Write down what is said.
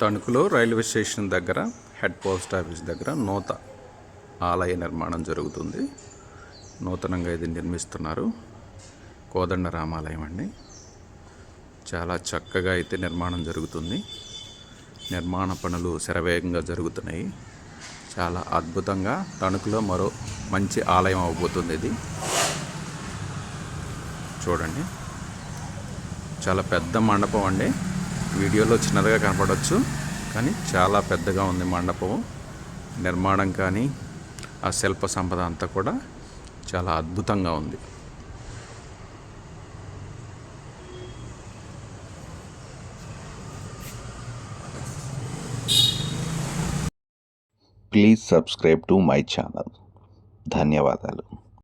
తణుకులో railway station దగ్గర head post office దగ్గర నూత ఆలయ నిర్మాణం జరుగుతుంది. నూతనంగా ఇది నిర్మిస్తున్నారు. కోదండ రామాలయం అండి. చాలా చక్కగా అయితే నిర్మాణం జరుగుతుంది. నిర్మాణ పనులు శరవేగంగా జరుగుతున్నాయి. చాలా అద్భుతంగా తణుకులో మరో మంచి ఆలయం అవబోతుంది ఇది. చూడండి. చాలా పెద్ద మండపం అండి. వీడియోలో చిన్నదిగా కనపడవచ్చు కానీ చాలా పెద్దగా ఉంది మండపం. నిర్మాణం కానీ ఆ శిల్ప సంపద అంతా కూడా చాలా అద్భుతంగా ఉంది. Please subscribe to my channel ధన్యవాదాలు.